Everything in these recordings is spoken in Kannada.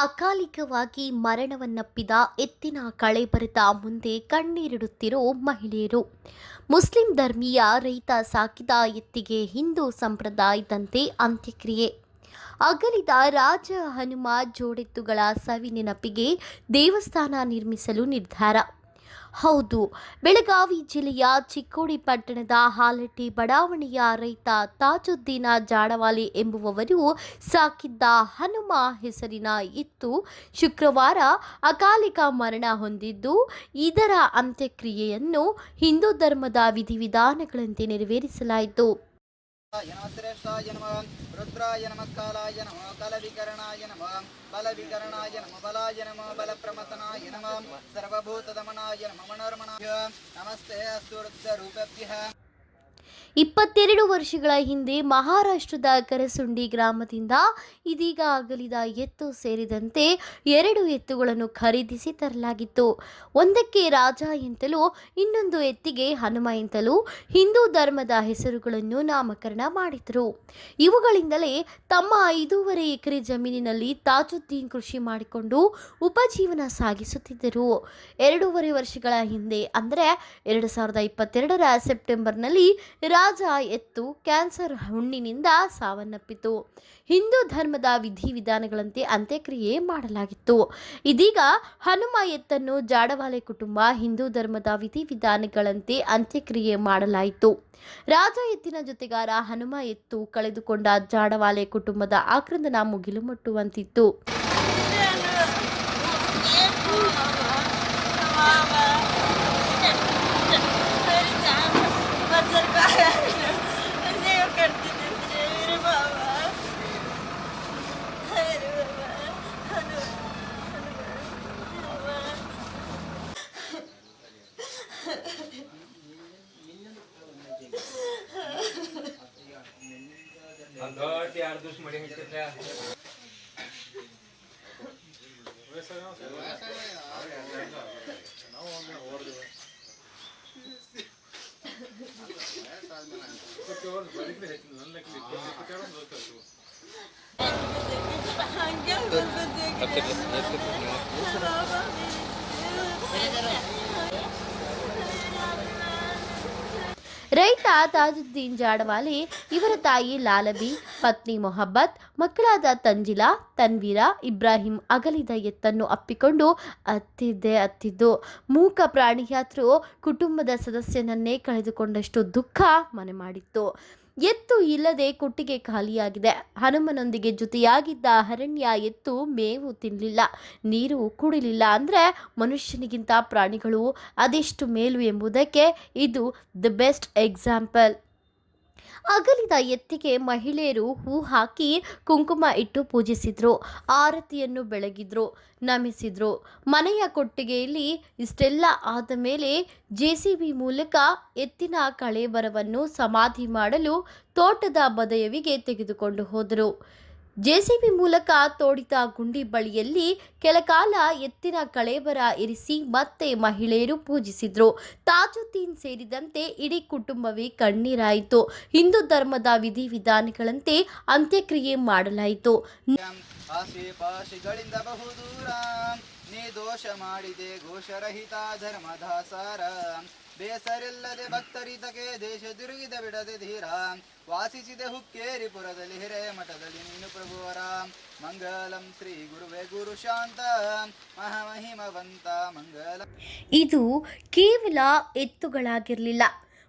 ಅಕಾಲಿಕವಾಗಿ ಮರಣವನ್ನಪ್ಪಿದ ಎತ್ತಿನ ಕಳೆಬರದ ಮುಂದೆ ಕಣ್ಣೀರಿಡುತ್ತಿರೋ ಮಹಿಳೆಯರು. ಮುಸ್ಲಿಂ ಧರ್ಮೀಯ ರೈತ ಸಾಕಿದ ಎತ್ತಿಗೆ ಹಿಂದೂ ಸಂಪ್ರದಾಯದಂತೆ ಅಂತ್ಯಕ್ರಿಯೆ. ಅಗಲಿದ ರಾಜ ಹನುಮ ಜೋಡೆತ್ತುಗಳ ಸವಿ ನೆನಪಿಗೆ ದೇವಸ್ಥಾನ ನಿರ್ಮಿಸಲು ನಿರ್ಧಾರ. ಹೌದು. ಬೆಳಗಾವಿ ಜಿಲ್ಲೆಯ ಚಿಕ್ಕೋಡಿ ಪಟ್ಟಣದ ಹಾಲಟ್ಟಿ ಬಡಾವಣೆಯ ರೈತ ತಾಜುದ್ದೀನ ಜಾಡವಾಲಿ ಎಂಬುವವರು ಸಾಕಿದ್ದ ಹನುಮ ಹೆಸರಿನ ಇತ್ತು. ಶುಕ್ರವಾರ ಅಕಾಲಿಕ ಮರಣ ಹೊಂದಿದ್ದು, ಇದರ ಅಂತ್ಯಕ್ರಿಯೆಯನ್ನು ಹಿಂದೂ ಧರ್ಮದ ವಿಧಿವಿಧಾನಗಳಂತೆ ನೆರವೇರಿಸಲಾಯಿತು. यनश्रेष्ठाय नमः रुद्राय नमस्कालाय नमः कलविकरणाय नमः बलविकरणाय नम बलाय नमः बलप्रमथनाय नमः सर्वभूतदमनाय नमः मनोर्मणाय नमस्ते अस्तु रुद्ररूपेभ्यः ಇಪ್ಪತ್ತೆರಡು ವರ್ಷಗಳ ಹಿಂದೆ ಮಹಾರಾಷ್ಟ್ರದ ಕರಸುಂಡಿ ಗ್ರಾಮದಿಂದ ಇದೀಗ ಅಗಲಿದ ಎತ್ತು ಸೇರಿದಂತೆ ಎರಡು ಎತ್ತುಗಳನ್ನು ಖರೀದಿಸಿ ತರಲಾಗಿತ್ತು. ಒಂದಕ್ಕೆ ರಾಜ ಎಂತಲೂ, ಇನ್ನೊಂದು ಎತ್ತಿಗೆ ಹನುಮ ಎಂತಲೂ ಹಿಂದೂ ಧರ್ಮದ ಹೆಸರುಗಳನ್ನು ನಾಮಕರಣ ಮಾಡಿದರು. ಇವುಗಳಿಂದಲೇ ತಮ್ಮ ಐದೂವರೆ ಎಕರೆ ಜಮೀನಿನಲ್ಲಿ ತಾಜುದ್ದೀನ್ ಕೃಷಿ ಮಾಡಿಕೊಂಡು ಉಪಜೀವನ ಸಾಗಿಸುತ್ತಿದ್ದರು. ಎರಡೂವರೆ ವರ್ಷಗಳ ಹಿಂದೆ, ಅಂದರೆ ಎರಡು ಸಾವಿರದ ಇಪ್ಪತ್ತೆರಡರ ಸೆಪ್ಟೆಂಬರ್ನಲ್ಲಿ ರಾಜ ಎತ್ತು ಕ್ಯಾನ್ಸರ್ ಹುಣ್ಣಿನಿಂದ ಸಾವನ್ನಪ್ಪಿತು. ಹಿಂದೂ ಧರ್ಮದ ವಿಧಿವಿಧಾನಗಳಂತೆ ಅಂತ್ಯಕ್ರಿಯೆ ಮಾಡಲಾಗಿತ್ತು. ಇದೀಗ ಹನುಮ ಎತ್ತನ್ನು ಜಾಡವಾಲೆ ಕುಟುಂಬ ಹಿಂದೂ ಧರ್ಮದ ವಿಧಿವಿಧಾನಗಳಂತೆ ಅಂತ್ಯಕ್ರಿಯೆ ಮಾಡಲಾಯಿತು. ರಾಜ ಎತ್ತಿನ ಜೊತೆಗಾರ ಹನುಮ ಎತ್ತು ಕಳೆದುಕೊಂಡ ಜಾಡವಾಲೆ ಕುಟುಂಬದ ಆಕ್ರಂದನ ಮುಗಿಲು ಮುಟ್ಟುವಂತಿತ್ತು. दौड़ यार दुश्मनी मड़ी मिलते ರೈತ ತಾಜುದ್ದೀನ್ ಜಾಡವಾಲಿ, ಇವರ ತಾಯಿ ಲಾಲಬಿ, ಪತ್ನಿ ಮೊಹಬ್ಬತ್, ಮಕ್ಕಳಾದ ತಂಜಿಲಾ, ತನ್ವೀರ, ಇಬ್ರಾಹಿಂ ಅಗಲಿದ ಎತ್ತನ್ನು ಅಪ್ಪಿಕೊಂಡು ಅತ್ತಿದ್ದೆ ಅತ್ತಿದ್ದು. ಮೂಕ ಪ್ರಾಣಿಯಾತ್ರು ಕುಟುಂಬದ ಸದಸ್ಯನನ್ನೇ ಕಳೆದುಕೊಂಡಷ್ಟು ದುಃಖ ಮನೆ ಮಾಡಿತ್ತು. ಎತ್ತು ಇಲ್ಲದೆ ಕೊಟ್ಟಿಗೆ ಖಾಲಿಯಾಗಿದೆ. ಹನುಮನೊಂದಿಗೆ ಜೊತೆಯಾಗಿದ್ದ ಅರಣ್ಯ ಎತ್ತು ಮೇವು ತಿನ್ನಲಿಲ್ಲ ನೀರು ಕುಡಿಲಿಲ್ಲ ಅಂದರೆ ಮನುಷ್ಯನಿಗಿಂತ ಪ್ರಾಣಿಗಳು ಅದೆಷ್ಟು ಮೇಲು ಎಂಬುದಕ್ಕೆ ಇದು ದ ಬೆಸ್ಟ್ ಎಕ್ಸಾಂಪಲ್ ಅಗಲಿದ ಎತ್ತಿಗೆ ಮಹಿಳೆಯರು ಹೂ ಹಾಕಿ ಕುಂಕುಮ ಇಟ್ಟು ಪೂಜಿಸಿದ್ರು. ಆರತಿಯನ್ನು ಬೆಳಗಿದ್ರು, ನಮಿಸಿದ್ರು. ಮನೆಯ ಕೊಟ್ಟಿಗೆಯಲ್ಲಿ ಇಷ್ಟೆಲ್ಲ ಆದ ಮೇಲೆ ಜೆ ಸಿ ಬಿ ಮೂಲಕ ಎತ್ತಿನ ಕಳೇಬರವನ್ನು ಸಮಾಧಿ ಮಾಡಲು ತೋಟದ ಬದಯವಿಗೆ ತೆಗೆದುಕೊಂಡು ಹೋದರು. ಜೆಸಿಬಿ ಮೂಲಕ ತೋಡಿದ ಗುಂಡಿ ಬಳಿಯಲ್ಲಿ ಕೆಲಕಾಲ ಎತ್ತಿನ ಕಳೇಬರ ಇರಿಸಿ ಮತ್ತೆ ಮಹಿಳೆಯರು ಪೂಜಿಸಿದ್ರು. ತಾಜುದ್ದೀನ್ ಸೇರಿದಂತೆ ಇಡೀ ಕುಟುಂಬವೇ ಕಣ್ಣೀರಾಯಿತು. ಹಿಂದೂ ಧರ್ಮದ ವಿಧಿವಿಧಾನಗಳಂತೆ ಅಂತ್ಯಕ್ರಿಯೆ ಮಾಡಲಾಯಿತು. ಆಸೆ ಪಾಶಿಗಳಿಂದ ಬಹುದೂರ. ನೀ ದೋಷ ಮಾಡಿದೆ ಘೋಷರಹಿತ ಧರ್ಮದಾಸಾರ. ಬೇಸರಿಲ್ಲದೆ ಭಕ್ತರಿತಕ್ಕೆ ದೇಶ ತಿರುಗಿದ ಬಿಡದೆ ಧೀರ. ವಾಸಿಸಿದೆ ಹುಕ್ಕೇರಿಪುರದಲ್ಲಿ ಹಿರೇ ಮಠದಲ್ಲಿ ನೀನು ಪ್ರಭುವರ ಮಂಗಲಂ ಶ್ರೀ ಗುರುವೇ ಗುರು ಶಾಂತ. ಮಹಾಮಹಿಮವಂತ ಮಂಗಲ ಇದು ಕೇವಲ ಎತ್ತುಗಳಾಗಿರಲಿಲ್ಲ.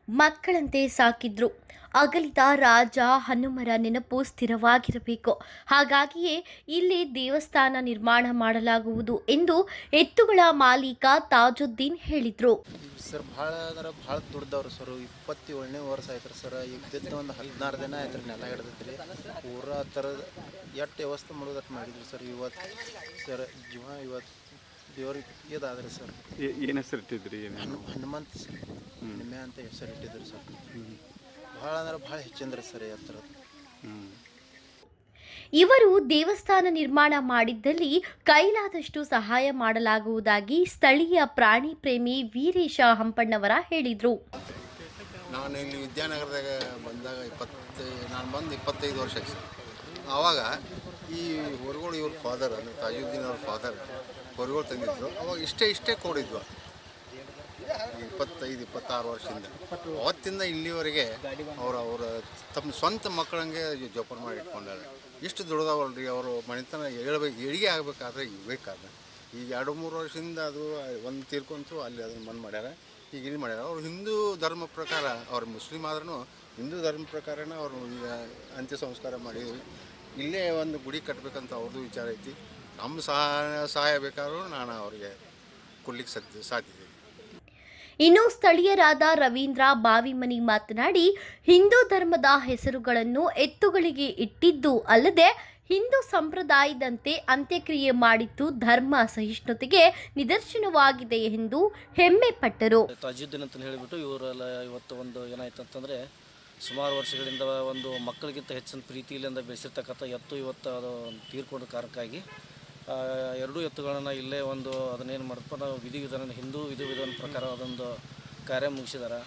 ಮಕ್ಕಳಂತೆ ಸಾಕಿದ್ರು. ಅಗಲಿದ ರಾಜ ಹನುಮರ ನೆನಪು ಸ್ಥಿರವಾಗಿರಬೇಕು. ಹಾಗಾಗಿಯೇ ಇಲ್ಲಿ ದೇವಸ್ಥಾನ ನಿರ್ಮಾಣ ಮಾಡಲಾಗುವುದು ಎಂದು ಎತ್ತುಗಳ ಮಾಲೀಕ ತಾಜುದ್ದೀನ್ ಹೇಳಿದರು. ಸರ್, ಭಾಳ ಅಂದ್ರೆ ಭಾಳ ದುಡ್ದವ್ರು ಸರ್. ಇಪ್ಪತ್ತೇಳನೇ ವರ್ಷ ಆಯ್ತು ಸರ್. ಇದ್ದಿದ್ದ ಒಂದು ಹದಿನಾರು ದಿನ ಆಯ್ತು ನೆಲ ಹಿಡ್ದೈತ್ರಿ. ಪೂರಾ ಥರದ ಎಷ್ಟು ವ್ಯವಸ್ಥೆ ಮಾಡೋದಟ್ಟು ಮಾಡಿದ್ರು ಸರ್ ಇವತ್ತು. ಸರ್, ಜೀವ ಇವತ್ತು ದೇವ್ರಿಗೆ ಇದಾದ್ರಿ ಸರ್. ಏನು ಹೆಸರು ಇಟ್ಟಿದ್ರಿ? ಏನೇನು ಹನುಮಂತ ಸರ್. ನಿಮ್ಮೆ ಅಂತ ಹೆಸರು ಇಟ್ಟಿದ್ರು ಸರ್. ಭಾಳ ಅಂದ್ರೆ ಭಾಳ ಹೆಚ್ಚಿಂದ್ರಿ ಸರ್ ಎತ್ತರದ್ದು ಹ್ಞೂ ಇವರು ದೇವಸ್ಥಾನ ನಿರ್ಮಾಣ ಮಾಡಿದ್ದಲ್ಲಿ ಕೈಲಾದಷ್ಟು ಸಹಾಯ ಮಾಡಲಾಗುವುದಾಗಿ ಸ್ಥಳೀಯ ಪ್ರಾಣಿ ಪ್ರೇಮಿ ವೀರೇಶ ಹಂಪಣ್ಣವರ ಹೇಳಿದರು. ನಾನು ಇಲ್ಲಿ ವಿದ್ಯಾನಗರದಾಗ ಬಂದಾಗ ಇಪ್ಪತ್ತು ನಾನು ಬಂದು ಇಪ್ಪತ್ತೈದು ವರ್ಷ ಆಯ್ತು ಆವಾಗ ಈ ಹೊರಗೋಳು ಇವ್ರ ಫಾದರ್ ಅಂದರೆ ತಾಜುದ್ದೀನ್ ಅವ್ರ ಫಾದರ್ ಹೊರಗೋಳು ತಂದಿದ್ರು ಅವಾಗ ಇಷ್ಟೇ ಇಷ್ಟೇ ಕೊಡಿದ್ವು. ಇಪ್ಪತ್ತೈದು, ಇಪ್ಪತ್ತಾರು ವರ್ಷದಿಂದ. ಅವತ್ತಿಂದ ಇಲ್ಲಿವರೆಗೆ ಅವರು, ಅವರ ತಮ್ಮ ಸ್ವಂತ ಮಕ್ಕಳಂಗೆ ಜೋಪಾನ ಮಾಡಿ ಇಟ್ಕೊಂಡಾರೆ. ಇಷ್ಟು ದುಡ್ದವಲ್ರಿ ಅವರು ಮನೆತನ ಹೇಳ್ಬೇಕು ಏಳಿಗೆ ಆಗಬೇಕಾದ್ರೆ ಇರಬೇಕಾದ್ರೆ ಈಗ ಎರಡು, ಮೂರು ವರ್ಷದಿಂದ ಅದು ಒಂದು ತೀರ್ಕೊಂತು, ಅಲ್ಲಿ ಅದನ್ನು ಮಣ್ಣು ಮಾಡ್ಯಾರ. ಈಗ ಇಲ್ಲಿ ಮಾಡ್ಯಾರ. ಅವ್ರು ಹಿಂದೂ ಧರ್ಮ ಪ್ರಕಾರ, ಅವ್ರು ಮುಸ್ಲಿಮ್ ಆದ್ರೂ ಹಿಂದೂ ಧರ್ಮ ಪ್ರಕಾರನೇ ಅವರು ಈಗ ಅಂತ್ಯ ಸಂಸ್ಕಾರ ಮಾಡಿ ಇಲ್ಲೇ ಒಂದು ಗುಡಿ ಕಟ್ಟಬೇಕಂತ ಅವ್ರದ್ದು ವಿಚಾರ ಐತಿ. ನಮ್ಮ ಸಹಾಯ ಸಹಾಯ ಬೇಕಾದ್ರೂ ನಾನು ಅವ್ರಿಗೆ ಕೊಡ್ಲಿಕ್ಕೆ ಸಾಧ್ಯ ಸಾಧ್ಯತೆ ಇನ್ನು ಸ್ಥಳೀಯರಾದ ರವೀಂದ್ರ ಬಾವಿಮನಿ ಮಾತನಾಡಿ ಹಿಂದೂ ಧರ್ಮದ ಹೆಸರುಗಳನ್ನು ಎತ್ತುಗಳಿಗೆ ಇಟ್ಟಿದ್ದು ಅಲ್ಲದೆ ಹಿಂದೂ ಸಂಪ್ರದಾಯದಂತೆ ಅಂತ್ಯಕ್ರಿಯೆ ಮಾಡಿದ್ದು ಧರ್ಮ ಸಹಿಷ್ಣುತೆಗೆ ನಿದರ್ಶನವಾಗಿದೆ ಎಂದು ಹೆಮ್ಮೆ ಪಟ್ಟರು ತಾಜುದ್ದೀನ್ ಅಂತ ಹೇಳಿಬಿಟ್ಟು ಇವರೆಲ್ಲ ಇವತ್ತು ಒಂದು ಏನಾಯ್ತು ಅಂತಂದರೆ ಸುಮಾರು ವರ್ಷಗಳಿಂದ ಒಂದು ಮಕ್ಕಳಿಗಿಂತ ಹೆಚ್ಚಿನ ಪ್ರೀತಿಯಿಂದ ಬೆಳೆಸಿರ್ತಕ್ಕಂಥ ಎತ್ತು ಇವತ್ತು ಅದು ತೀರ್ಕೊಂಡ ಕಾರಣಕ್ಕಾಗಿ ಎರಡೂ ಎತ್ತುಗಳನ್ನು ಇಲ್ಲೇ ಒಂದು ಅದನ್ನೇನು ಮಾಡಪ್ಪ ನಾವು ವಿಧಿವಿಧಾನ ಹಿಂದೂ ವಿಧಿವಿಧಾನ ಪ್ರಕಾರ ಅದೊಂದು ಕಾರ್ಯ ಮುಗಿಸಿದಾರೆ.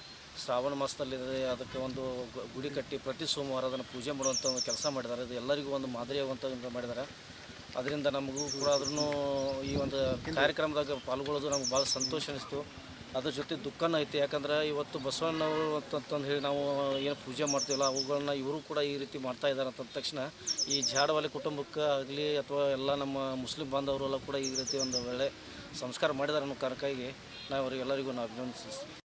ಶ್ರಾವಣ ಮಾಸದಲ್ಲಿ ಅದಕ್ಕೆ ಒಂದು ಗುಡಿ ಕಟ್ಟಿ ಪ್ರತಿ ಸೋಮವಾರ ಅದನ್ನು ಪೂಜೆ ಮಾಡುವಂಥ ಒಂದು ಕೆಲಸ ಮಾಡಿದ್ದಾರೆ ಇದು ಎಲ್ಲರಿಗೂ ಒಂದು ಮಾದರಿಯಾಗುವಂಥ ಮಾಡಿದ್ದಾರೆ ಅದರಿಂದ ನಮಗೂ ಕೂಡ ಅದನ್ನು ಈ ಒಂದು ಕಾರ್ಯಕ್ರಮದಾಗ ಪಾಲ್ಗೊಳ್ಳೋದು ನಮ್ಗೆ ಭಾಳ ಸಂತೋಷ ಅನಿಸ್ತು. ಅದ್ರ ಜೊತೆ ದುಃಖನೂ ಐತೆ. ಯಾಕಂದ್ರೆ ಇವತ್ತು ಬಸವಣ್ಣವರು ಅಂತಂತಂದು ಹೇಳಿ ನಾವು ಏನು ಪೂಜೆ ಮಾಡ್ತೀವಲ್ಲ, ಅವುಗಳನ್ನ ಇವರು ಕೂಡ ಈ ರೀತಿ ಮಾಡ್ತಾ ಇದ್ದಾರೆ ಅಂತ ತಕ್ಷಣ ಈ ಜಾಡವಾಲಿ ಕುಟುಂಬಕ್ಕೆ ಆಗಲಿ ಅಥವಾ ಎಲ್ಲ ನಮ್ಮ ಮುಸ್ಲಿಂ ಬಾಂಧವರು ಎಲ್ಲ ಕೂಡ ಈ ರೀತಿ ಒಂದು ಒಳ್ಳೆ ಸಂಸ್ಕಾರ ಮಾಡಿದ್ದಾರೆ ಅನ್ನೋ ಕಾರಣಕ್ಕಾಗಿ ನಾವು ಅವರಿಗೆಲ್ಲರಿಗೂ ನಾವು ಅಭಿನಂದಿಸ್ತೀವಿ.